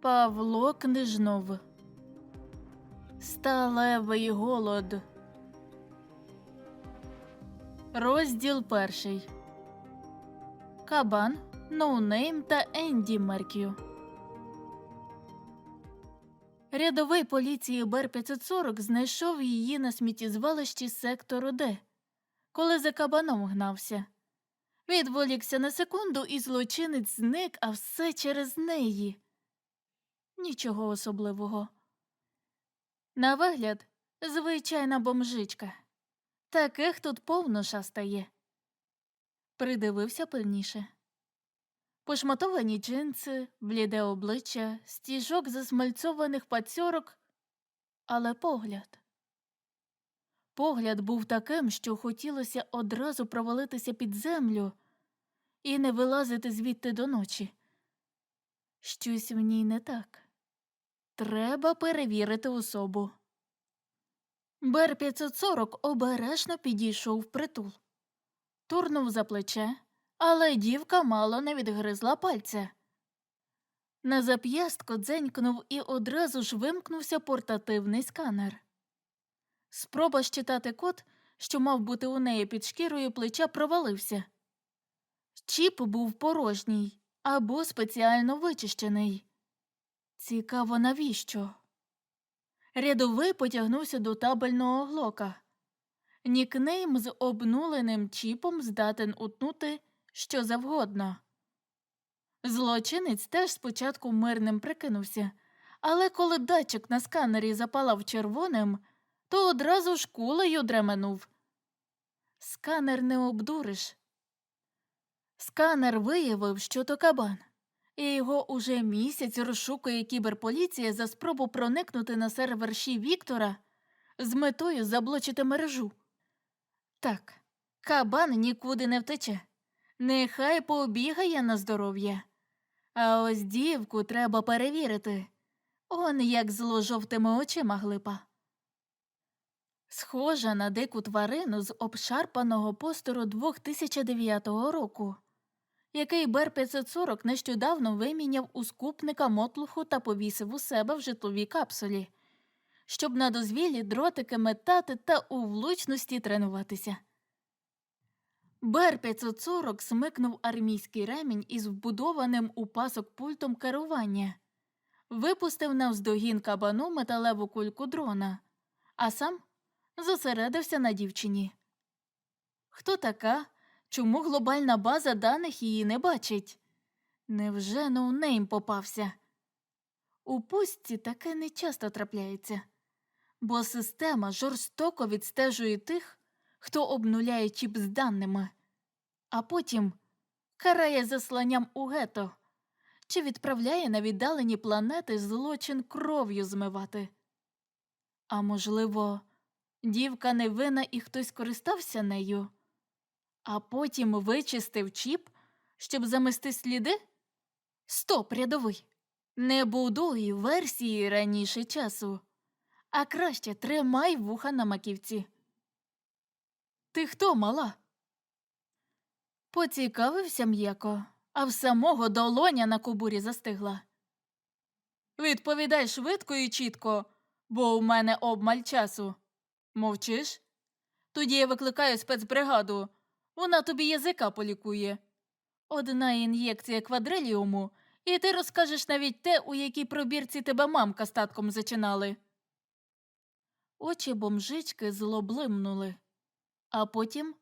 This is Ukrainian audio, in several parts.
Павло Книжнов. Сталевий голод. Розділ перший. Кабан, Ноунейм та Енді Меркю. Рядовий поліції Бер-540 знайшов її на сміттєзвалищі сектору Д, коли за кабаном гнався. Відволікся на секунду, і злочинець зник, а все через неї. Нічого особливого. На вигляд, звичайна бомжичка. Таких тут повно шастає. Придивився пильніше. Пошматовані джинси, бліде обличчя, стіжок засмальцьованих пацьорок, але погляд. Погляд був таким, що хотілося одразу провалитися під землю і не вилазити звідти до ночі. Щось в ній не так. Треба перевірити особу. Бер 540 обережно підійшов впритул. Турнув за плече, але дівка мало не відгризла пальця. На зап'ястко дзенькнув і одразу ж вимкнувся портативний сканер. Спроба щитати код, що мав бути у неї під шкірою плеча, провалився. Чіп був порожній або спеціально вичищений. Цікаво, навіщо? Рядовий потягнувся до табельного глока. Нікнейм з обнуленим чіпом здатен утнути що завгодно. Злочинець теж спочатку мирним прикинувся, але коли датчик на сканері запалав червоним, то одразу ж кулею дременув. Сканер не обдуриш. Сканер виявив, що то кабан, і його уже місяць розшукує кіберполіція за спробу проникнути на сервер Ші Віктора з метою заблочити мережу. Так, кабан нікуди не втече. Нехай побігає на здоров'я. А ось дівку треба перевірити. Он як зло жовтими очима глипа. Схожа на дику тварину з обшарпаного постору 2009 року, який Бер 540 нещодавно виміняв у скупника мотлуху та повісив у себе в житловій капсулі, щоб на дозвіллі дротики метати та у влучності тренуватися. Бер 540 смикнув армійський ремінь із вбудованим у пасок пультом керування, випустив навздогін кабану металеву кульку дрона, а сам зосередився на дівчині. Хто така? Чому глобальна база даних її не бачить? Невже ноунейм попався? У пустці таке не часто трапляється, бо система жорстоко відстежує тих, хто обнуляє чіп з даними, а потім карає засланням у гето чи відправляє на віддалені планети злочин кров'ю змивати. А можливо, дівка невинна і хтось користався нею, а потім вичистив чіп, щоб замести сліди? Стоп, рядовий! Не будуй версії раніше часу, а краще тримай вуха на маківці. Ти хто, мала? Поцікавився м'яко, а в самого долоня на кобурі застигла. Відповідай швидко і чітко, бо у мене обмаль часу. Мовчиш? Тоді я викликаю спецбригаду. Вона тобі язика полікує. Одна ін'єкція квадриліуму, і ти розкажеш навіть те, у якій пробірці тебе мамка з татком зачинали. Очі бомжички злоблимнули а потім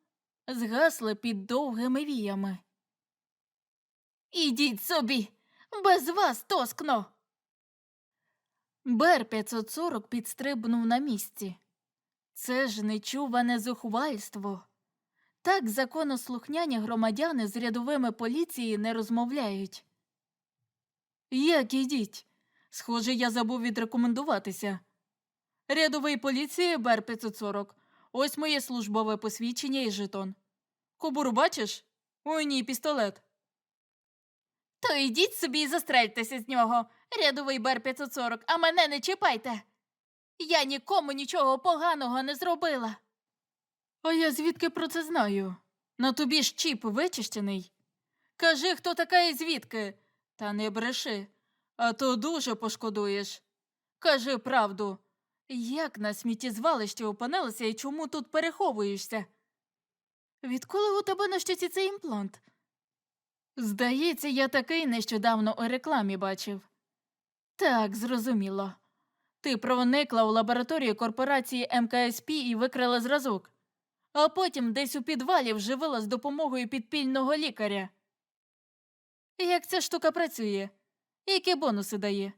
згасли під довгими віями. Ідіть собі, без вас тоскно. Бер 540 підстрибнув на місці. Це ж нечуване зухвальство. Так законослухняні громадяни з рядовими поліції не розмовляють. Як ідіть? Схоже, я забув відрекомендуватися. Рядовий поліції Бер 540 Ось моє службове посвідчення і жетон. Кобуру бачиш? У ній пістолет. То йдіть собі і застрельтеся з нього, рядовий Бер 540, а мене не чіпайте. Я нікому нічого поганого не зробила. А я звідки про це знаю? На тобі ж чіп вичищений. Кажи, хто така і звідки. Та не бреши. А то дуже пошкодуєш. Кажи правду. Як на сміттєзвалищі опинилася і чому тут переховуєшся? Відколи у тебе на щоці цей імплант? Здається, я такий нещодавно у рекламі бачив. Так, зрозуміло. Ти проникла у лабораторію корпорації МКСП і викрила зразок, а потім десь у підвалі вживила з допомогою підпільного лікаря. Як ця штука працює? Які бонуси дає?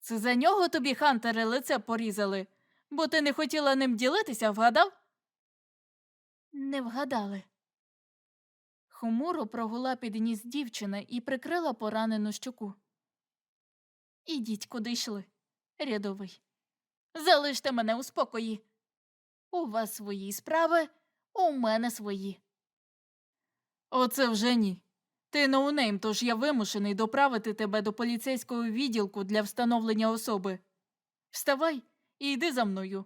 Це за нього тобі хантери лице порізали, бо ти не хотіла ним ділитися, вгадав? Не вгадали. Хмуро прогула під ніс дівчина і прикрила поранену щоку. Ідіть, куди йшли, рядовий. Залиште мене у спокої. У вас свої справи, у мене свої. Оце вже ні. Ти ноунейм, тож я вимушений доправити тебе до поліцейського відділку для встановлення особи. Вставай і йди за мною.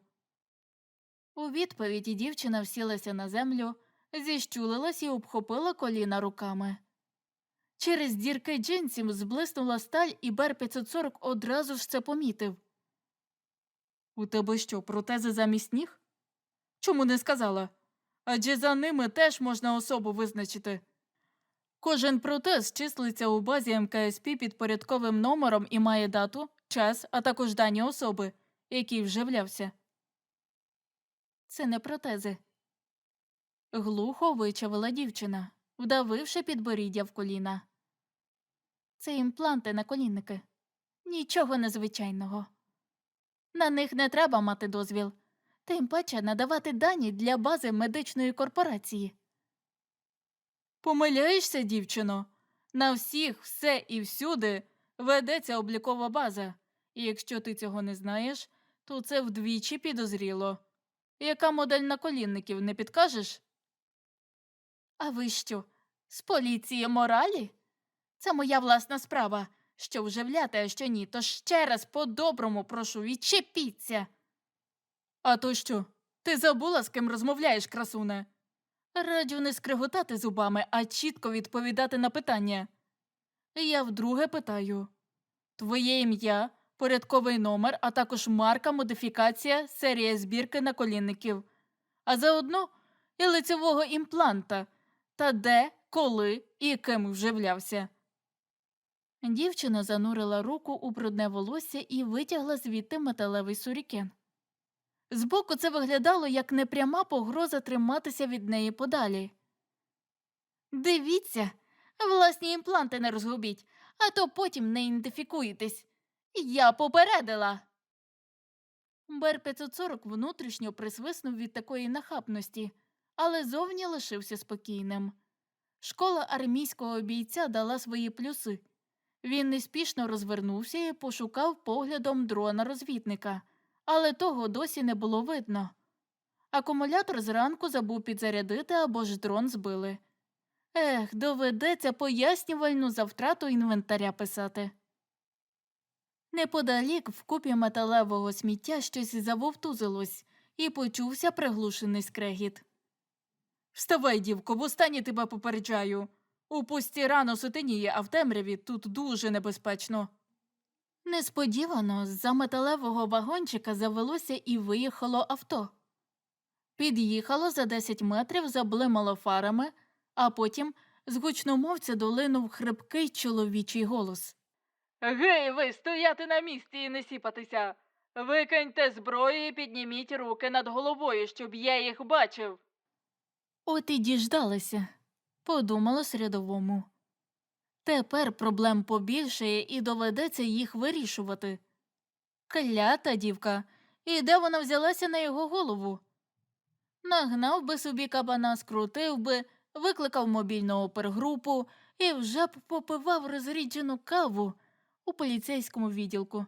У відповіді дівчина всілася на землю, зіщулилась і обхопила коліна руками. Через дірки джинсів зблиснула сталь, і Бер 540 одразу ж це помітив. У тебе що, протези замість ніг? Чому не сказала? Адже за ними теж можна особу визначити. Кожен протез числиться у базі МКСП під порядковим номером і має дату, час, а також дані особи, який вживлявся. Це не протези. Глухо вичавила дівчина, вдавивши підборіддя в коліна. Це імпланти на колінники. Нічого незвичайного. На них не треба мати дозвіл, тим паче надавати дані для бази медичної корпорації. Помиляєшся, дівчино. На всіх, все і всюди ведеться облікова база, і якщо ти цього не знаєш, то це вдвічі підозріло. Яка модель наколінників не підкажеш? А ви що, з поліції моралі? Це моя власна справа, що вживляти, а що ні, то ще раз по-доброму прошу, відчепіться. А то що? Ти забула, з ким розмовляєш, красуне? Раджу не скриготати зубами, а чітко відповідати на питання. Я вдруге питаю Твоє ім'я, порядковий номер, а також марка, модифікація, серія збірки наколінників, а заодно і лицевого імпланта та де, коли і ким вживлявся. Дівчина занурила руку у брудне волосся і витягла звідти металевий сурікен. Збоку це виглядало як непряма погроза триматися від неї подалі. Дивіться, власні імпланти не розгубіть, а то потім не ідентифікуєтесь. Я попередила. Бер 540 внутрішньо присвиснув від такої нахабності, але зовні лишився спокійним. Школа армійського бійця дала свої плюси. Він неспішно розвернувся і пошукав поглядом дрона розвідника, але того досі не було видно. Акумулятор зранку забув підзарядити або ж дрон збили. Ех, доведеться пояснювальну за втрату інвентаря писати. Неподалік в купі металевого сміття щось завовтузилось, і почувся приглушений скрегіт. Вставай, дівко, востаннє тебе попереджаю. У пусті рано сутеніє, а в темряві тут дуже небезпечно. Несподівано з-за металевого вагончика завелося і виїхало авто. Під'їхало за 10 метрів, заблимало фарами, а потім з гучномовця долинув хрипкий чоловічий голос. Гей, ви, стояти на місці і не сіпатися. Викиньте зброю і підніміть руки над головою, щоб я їх бачив. От і діждалися, подумалось рядовому. Тепер проблем побільшає і доведеться їх вирішувати. Клята дівка, і де вона взялася на його голову? Нагнав би собі кабана, скрутив би, викликав мобільну опергрупу і вже б попивав розріджену каву у поліцейському відділку.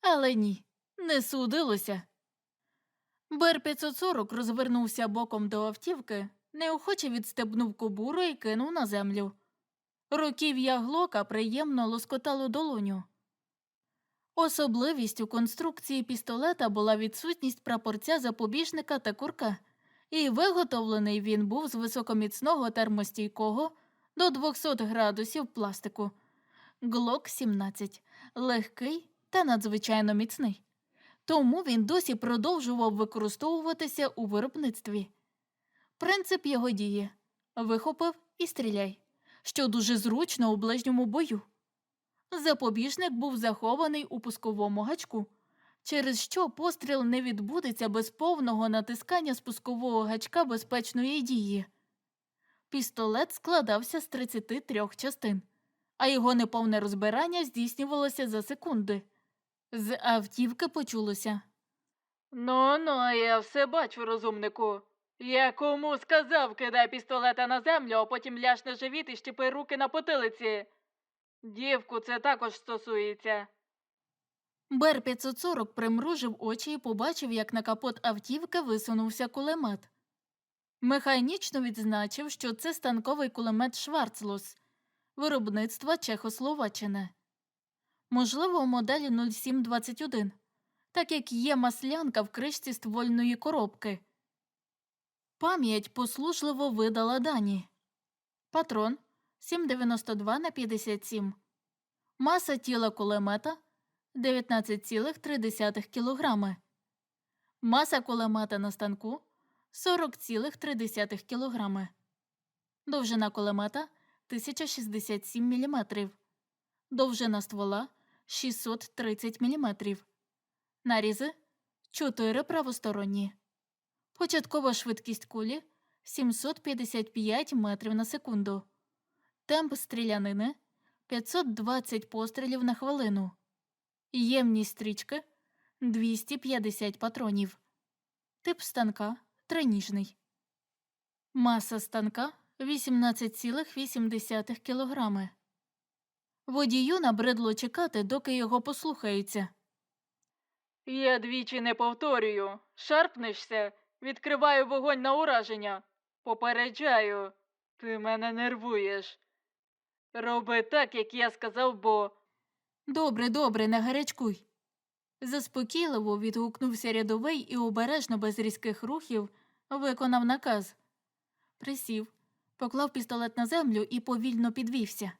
Але ні, не судилося. Бер 540 розвернувся боком до автівки, неохоче відстебнув кобуру і кинув на землю. Руків'я глока приємно лоскотало долоню. Особливістю конструкції пістолета була відсутність прапорця запобіжника та курка, і виготовлений він був з високоміцного термостійкого до 200 градусів пластику. Глок 17, легкий та надзвичайно міцний. Тому він досі продовжував використовуватися у виробництві. Принцип його дії вихопив і стріляй, що дуже зручно у ближньому бою. Запобіжник був захований у пусковому гачку, через що постріл не відбудеться без повного натискання спускового гачка безпечної дії. Пістолет складався з 33 частин, а його неповне розбирання здійснювалося за секунди. З автівки почулося. Ну, ну, я все бачу, розумнику. Я кому сказав, кидай пістолета на землю, а потім ляж на живіт і щепи руки на потилиці. Дівку це також стосується. Бер 540 примружив очі і побачив, як на капот автівки висунувся кулемет. Механічно відзначив, що це станковий кулемет Шварцлос, виробництва Чехословаччини. Можливо, моделі 0721, так як є маслянка в кришці ствольної коробки. Пам'ять послужливо видала дані. Патрон 7,92 на 57. Маса тіла кулемета 19,3 кг. Маса кулемета на станку 40,3 кг. Довжина кулемета 1067 мм. Довжина ствола 630 мм. Нарізи 4 правосторонні. Початкова швидкість кулі 755 метрів на секунду. Темп стрілянини 520 пострілів на хвилину. Ємність стрічки 250 патронів. Тип станка триніжний. Маса станка 18,8 кг. Водію набридло чекати, доки його послухаються. Я двічі не повторюю. Шарпнешся, відкриваю вогонь на ураження. Попереджаю, ти мене нервуєш. Роби так, як я сказав, бо Добре, добре, не гарячкуй. Заспокійливо відгукнувся рядовий і обережно без різких рухів виконав наказ. Присів, поклав пістолет на землю і повільно підвівся.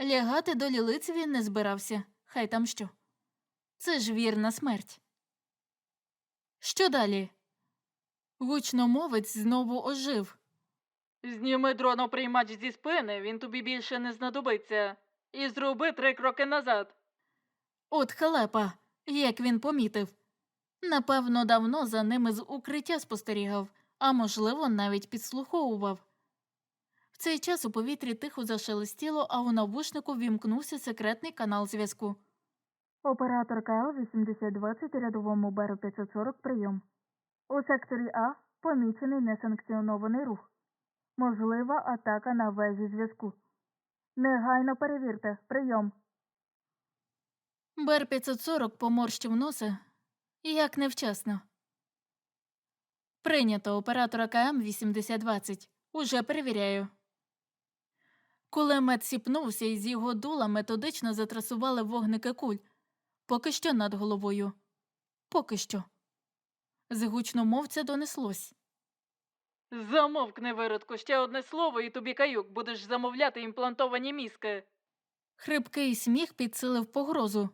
Лягати до лілиць він не збирався, хай там що. Це ж вірна смерть. Що далі? Гучномовець знову ожив. зніми дроноприймач зі спини, він тобі більше не знадобиться. І зроби три кроки назад. От халепа, як він помітив. Напевно, давно за ними з укриття спостерігав, а можливо, навіть підслуховував. В цей час у повітрі тихо зашелестіло, а у навушнику вімкнувся секретний канал зв'язку. Оператор КЛ 8020 рядовому Беру 540 прийом. У секторі А помічений несанкціонований рух. Можлива атака на вежі зв'язку. Негайно перевірте. Прийом. Бер 540 поморщив носа. Як невчасно. Прийнято оператора КМ 8020. Уже перевіряю. Кулемет сіпнувся і з його дула методично затрасували вогники куль. Поки що над головою. Поки що. З гучномовця донеслось. Замовкни, виродку, ще одне слово, і тобі каюк, будеш замовляти імплантовані мізки. Хрипкий сміх підсилив погрозу.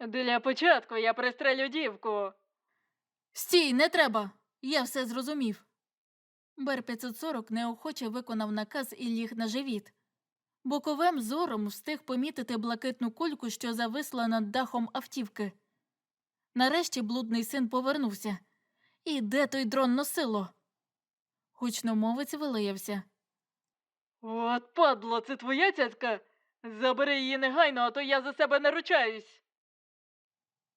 Для початку я пристрелю дівку. Стій, не треба. Я все зрозумів. Бер 540 неохоче виконав наказ і ліг на живіт. Боковим зором встиг помітити блакитну кульку, що зависла над дахом автівки. Нарешті блудний син повернувся. І де той дрон носило? Гучномовець вилаявся. От падло, це твоя цяцька? Забери її негайно, а то я за себе не ручаюсь.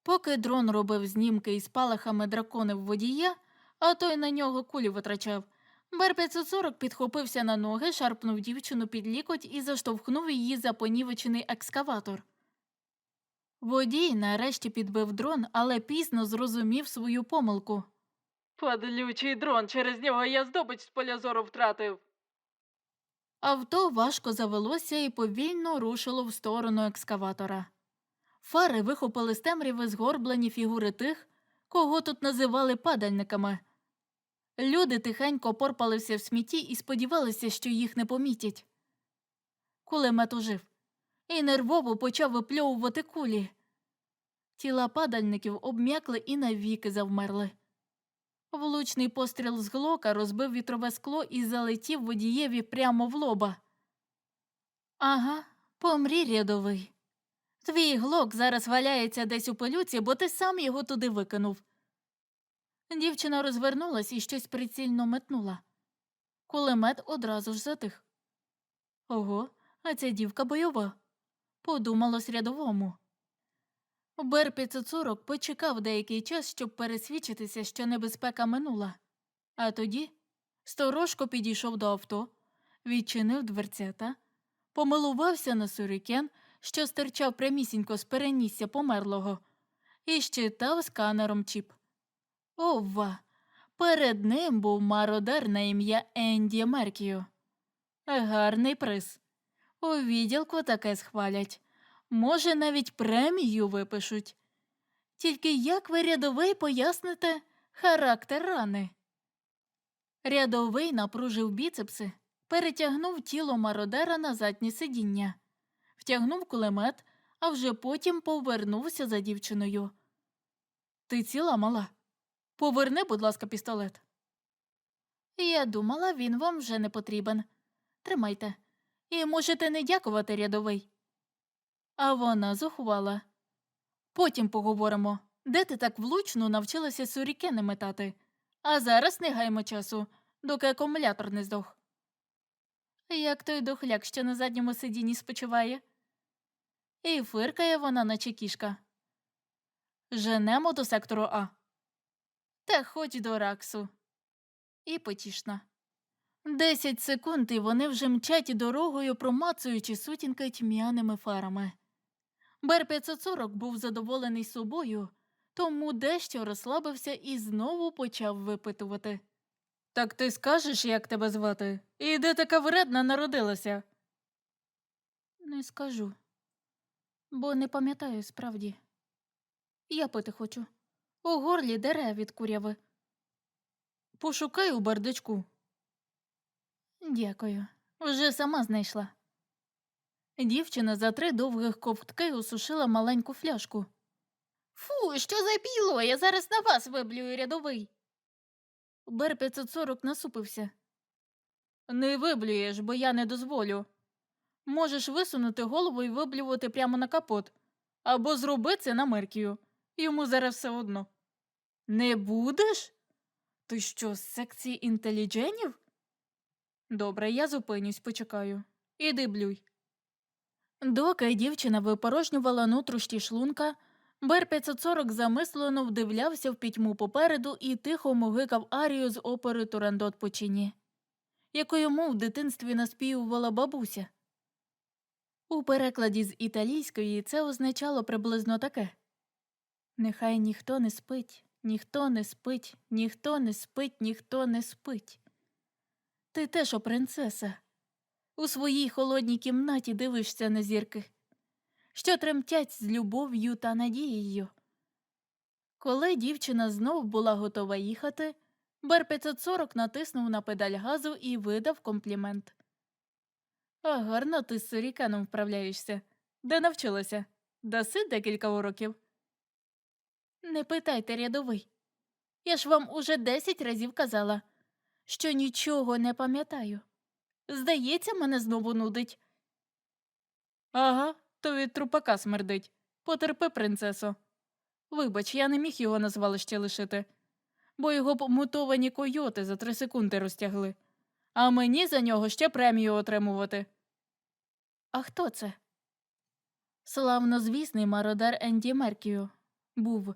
Поки дрон робив знімки із палахами драконів водія, а той на нього кулі витрачав, Бер 540 підхопився на ноги, шарпнув дівчину під лікоть і заштовхнув її за понівечений екскаватор. Водій нарешті підбив дрон, але пізно зрозумів свою помилку. Падлючий дрон, через нього я здобич з поля зору втратив. Авто важко завелося і повільно рушило в сторону екскаватора. Фари вихопили з темряви згорблені фігури тих, кого тут називали падальниками. Люди тихенько порпалися в смітті і сподівалися, що їх не помітять. Кулемет ожив. І нервово почав випльовувати кулі. Тіла падальників обм'якли і навіки завмерли. Влучний постріл з глока розбив вітрове скло і залетів водієві прямо в лоба. Ага, помрі рядовий. Твій глок зараз валяється десь у пилюці, бо ти сам його туди викинув. Дівчина розвернулась і щось прицільно метнула. Кулемет одразу ж затих. Ого, а ця дівка бойова. Подумалось рядовому. Бер 540 почекав деякий час, щоб пересвідчитися, що небезпека минула. А тоді сторожко підійшов до авто, відчинив дверцята, помилувався на сурікен, що стирчав прямісінько з перенісся померлого, і щитав сканером чіп. Ова! Перед ним був мародер на ім'я Енді Меркіо. Гарний приз. У відділку таке схвалять. Може, навіть премію випишуть. Тільки як ви рядовий поясните характер рани? Рядовий напружив біцепси, перетягнув тіло мародера на заднє сидіння, втягнув кулемет, а вже потім повернувся за дівчиною. Ти ціла мала? Поверни, будь ласка, пістолет. Я думала, він вам вже не потрібен. Тримайте. І можете не дякувати, рядовий. А вона зухвала. Потім поговоримо, де ти так влучно навчилася сурікени метати. А зараз не гаймо часу, доки акумулятор не здох. Як той дохляк, що на задньому сидінні спочиває. І фиркає вона, наче кішка. Женемо до сектору А. Та хоч до раксу. І потішна. Десять секунд, і вони вже мчать дорогою, промацуючи сутінки тьмяними фарами. Бер 540 був задоволений собою, тому дещо розслабився і знову почав випитувати. Так ти скажеш, як тебе звати? І де така вредна народилася? Не скажу, бо не пам'ятаю справді. Я пити хочу. У горлі дере від куряви. Пошукай у бардачку. Дякую. Вже сама знайшла. Дівчина за три довгих ковтки осушила маленьку фляжку. Фу, що за біло? Я зараз на вас виблюю рядовий. Бер 540 насупився. Не виблюєш, бо я не дозволю. Можеш висунути голову і виблювати прямо на капот. Або зроби це на Меркію. Йому зараз все одно. Не будеш? Ти що, з секції інтелідженів? Добре, я зупинюсь, почекаю. Іди блюй. Доки дівчина випорожнювала нутрощі шлунка, Бер 540 замислено вдивлявся в пітьму попереду і тихо мугикав арію з опери Турандот Почині, яку йому в дитинстві наспівувала бабуся. У перекладі з італійської це означало приблизно таке Нехай ніхто не спить, ніхто не спить, ніхто не спить, ніхто не спить. Ти теж о принцеса. У своїй холодній кімнаті дивишся на зірки, що тремтять з любов'ю та надією. Коли дівчина знов була готова їхати, Бар 540 натиснув на педаль газу і видав комплімент. А гарно ти з суріканом вправляєшся. Де навчилася? Даси декілька уроків? Не питайте, рядовий. Я ж вам уже десять разів казала, що нічого не пам'ятаю. Здається, мене знову нудить. Ага, то від трупака смердить. Потерпи, принцесо. Вибач, я не міг його на звалище лишити, бо його помутовані койоти за три секунди розтягли, а мені за нього ще премію отримувати. А хто це? Славнозвісний мародер Енді Меркіо. Був.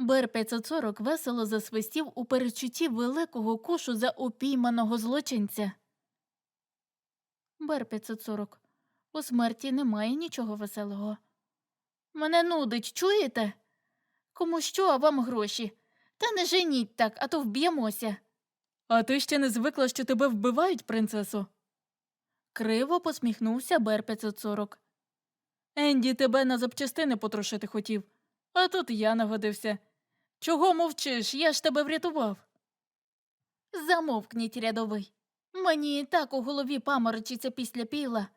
Бер 540 весело засвистів у перечутті великого кушу за упійманого злочинця. Бер 540. У смерті немає нічого веселого. Мене нудить, чуєте? Кому що, а вам гроші. Та не женіть так, а то вб'ємося. А ти ще не звикла, що тебе вбивають, принцесо? Криво посміхнувся Бер 540. Енді тебе на запчастини потрошити хотів, а тут я нагодився. Чого мовчиш? Я ж тебе врятував. Замовкніть, рядовий. Мені і так у голові паморочиться після піла.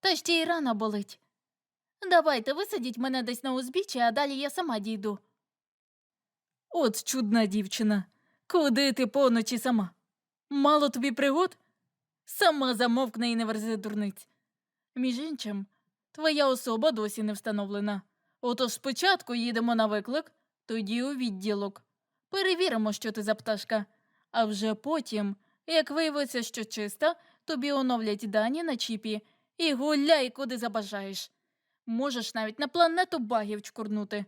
Та ще й рана болить. Давайте висадіть мене десь на узбіччі, а далі я сама дійду. От чудна дівчина. Куди ти поночі сама? Мало тобі пригод? Сама замовкне і не верзи дурниць. Між іншим, твоя особа досі не встановлена. Отож спочатку їдемо на виклик, тоді у відділок. Перевіримо, що ти за пташка. А вже потім, як виявиться, що чиста, тобі оновлять дані на чіпі і гуляй, куди забажаєш. Можеш навіть на планету багів чкурнути.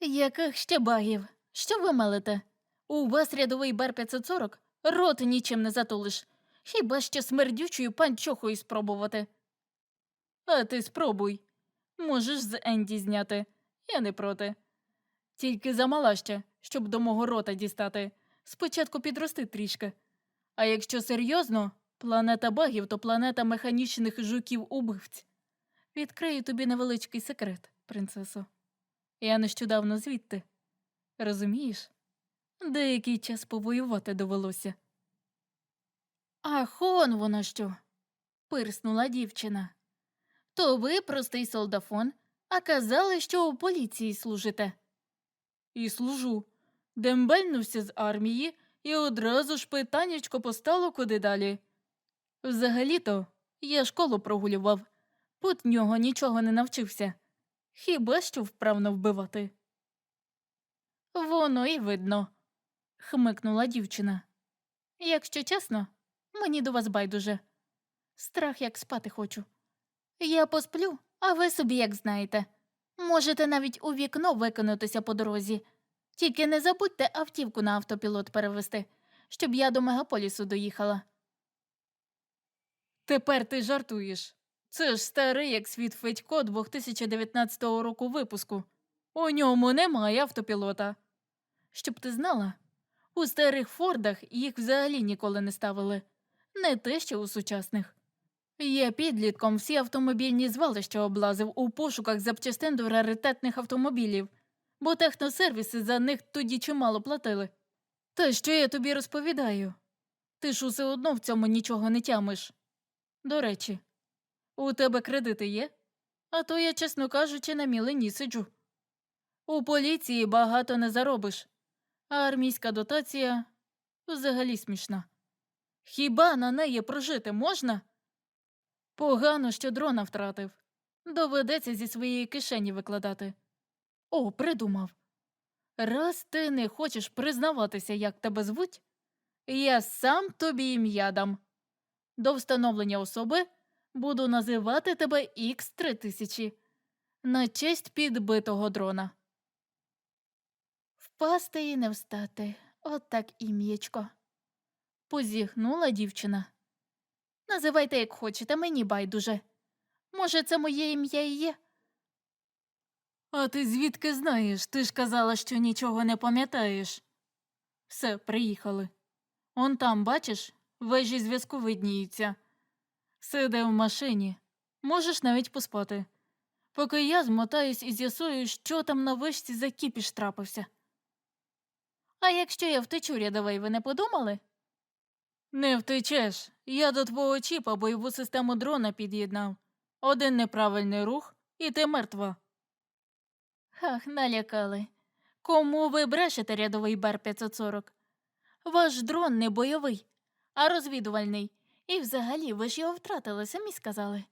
Яких ще багів? Що ви мелите? У вас рядовий бар 540 рот нічим не затулиш. Хіба що смердючою панчохою спробувати. А ти спробуй. Можеш з Енді зняти. Я не проти. Тільки замала ще, щоб до мого рота дістати. Спочатку підрости трішки. А якщо серйозно, планета багів то планета механічних жуків-убивць. Відкрию тобі невеличкий секрет, принцесо. Я нещодавно звідти. Розумієш? Деякий час повоювати довелося. Ах, он воно що. пирснула дівчина. То ви простий солдафон, а казали, що у поліції служите. І служу. Дембельнувся з армії і одразу ж питаннячко постало куди далі. Взагалі-то я школу прогулював, пут нього нічого не навчився. Хіба що вправно вбивати. Воно і видно, хмикнула дівчина. Якщо чесно, мені до вас байдуже. Страх як спати хочу. Я посплю, а ви собі як знаєте. Можете навіть у вікно викинутися по дорозі. Тільки не забудьте автівку на автопілот перевести, щоб я до мегаполісу доїхала. Тепер ти жартуєш. Це ж старий як світ Федько 2019 року випуску. У ньому немає автопілота. Щоб ти знала, у старих Фордах їх взагалі ніколи не ставили, не те що у сучасних. Я підлітком всі автомобільні звалища облазив у пошуках запчастин до раритетних автомобілів, бо техносервіси за них тоді чимало платили. Та що я тобі розповідаю? Ти ж усе одно в цьому нічого не тямиш. До речі, у тебе кредити є? А то я, чесно кажучи, на мілені сиджу. У поліції багато не заробиш, а армійська дотація взагалі смішна. Хіба на неї прожити можна? Погано, що дрона втратив. Доведеться зі своєї кишені викладати. О, придумав. Раз ти не хочеш признаватися, як тебе звуть, я сам тобі ім'я дам. До встановлення особи буду називати тебе х 3000 на честь підбитого дрона. Впасти і не встати. От так ім'ячко. Позіхнула дівчина. Називайте, як хочете, мені байдуже. Може, це моє ім'я і є? А ти звідки знаєш? Ти ж казала, що нічого не пам'ятаєш. Все, приїхали. Он там, бачиш, вежі зв'язку видніються. Сиде в машині. Можеш навіть поспати. Поки я змотаюсь і з'ясую, що там на вишці за кіпіш трапився. А якщо я втечу рядовий, ви не подумали? Не втечеш. Я до твого чіпа бойову систему дрона під'єднав. Один неправильний рух, і ти мертва. Ах, налякали. Кому ви брешете, рядовий бар 540? Ваш дрон не бойовий, а розвідувальний. І взагалі ви ж його втратили, самі сказали.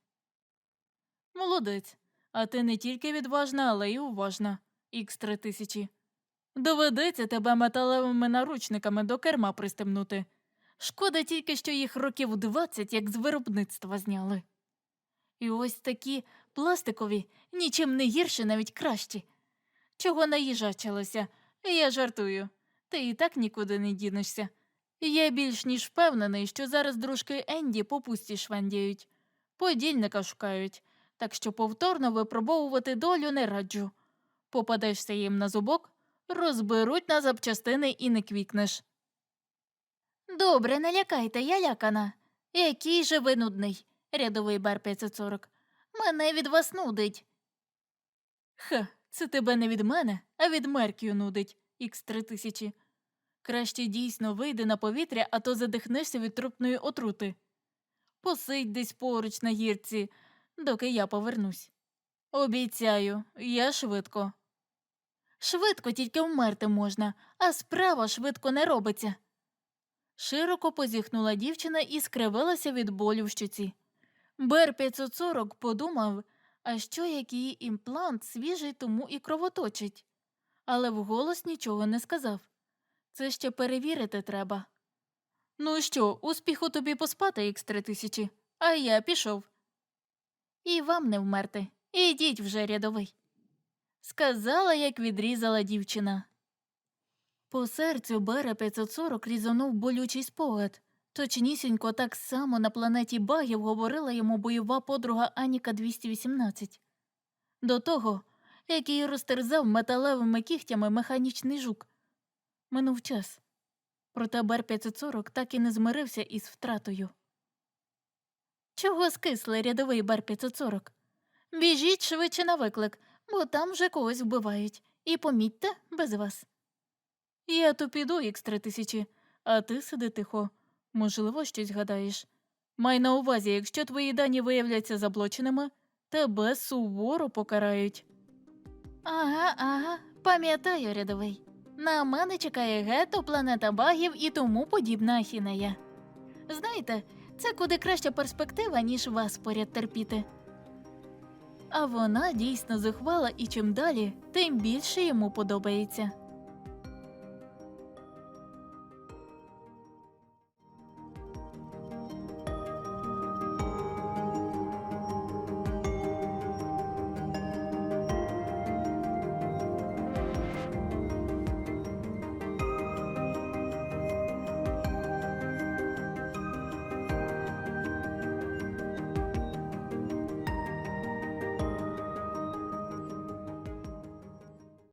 Молодець. А ти не тільки відважна, але й уважна. х 3000 Доведеться тебе металевими наручниками до керма пристебнути. Шкода тільки, що їх років 20 як з виробництва зняли. І ось такі пластикові, нічим не гірші, навіть кращі. Чого наїжачилося? Я жартую. Ти і так нікуди не дінешся. Я більш ніж впевнений, що зараз дружки Енді по пусті швендіють, подільника шукають, так що повторно випробовувати долю не раджу. Попадешся їм на зубок, розберуть на запчастини і не квікнеш. Добре, не лякайте, я лякана. Який же ви нудний, рядовий бар 540. Мене від вас нудить. Ха, це тебе не від мене, а від Меркію нудить, х 3000 Краще дійсно вийди на повітря, а то задихнешся від трупної отрути. Посидь десь поруч на гірці, доки я повернусь. Обіцяю, я швидко. Швидко тільки вмерти можна, а справа швидко не робиться. Широко позіхнула дівчина і скривилася від болю в щоці. Бер 540 подумав, а що як її імплант свіжий тому і кровоточить. Але вголос нічого не сказав. Це ще перевірити треба. Ну що, успіху тобі поспати, ікс 3000 а я пішов. І вам не вмерти. Ідіть вже рядовий. Сказала, як відрізала дівчина. По серцю Бера 540 різанув болючий спогад. Точнісінько так само на планеті Багів говорила йому бойова подруга Аніка 218. До того, як її розтерзав металевими кігтями механічний жук. Минув час. Проте Бер 540 так і не змирився із втратою. Чого скисли рядовий Бер 540? Біжіть швидше на виклик, бо там вже когось вбивають. І помітьте без вас. Я то піду, ікс 3000 а ти сиди тихо. Можливо, щось гадаєш. Май на увазі, якщо твої дані виявляться заблоченими, тебе суворо покарають. Ага, ага, пам'ятаю, рядовий. На мене чекає гетто, планета багів і тому подібна ахінея. Знаєте, це куди краща перспектива, ніж вас поряд терпіти. А вона дійсно зухвала і чим далі, тим більше йому подобається.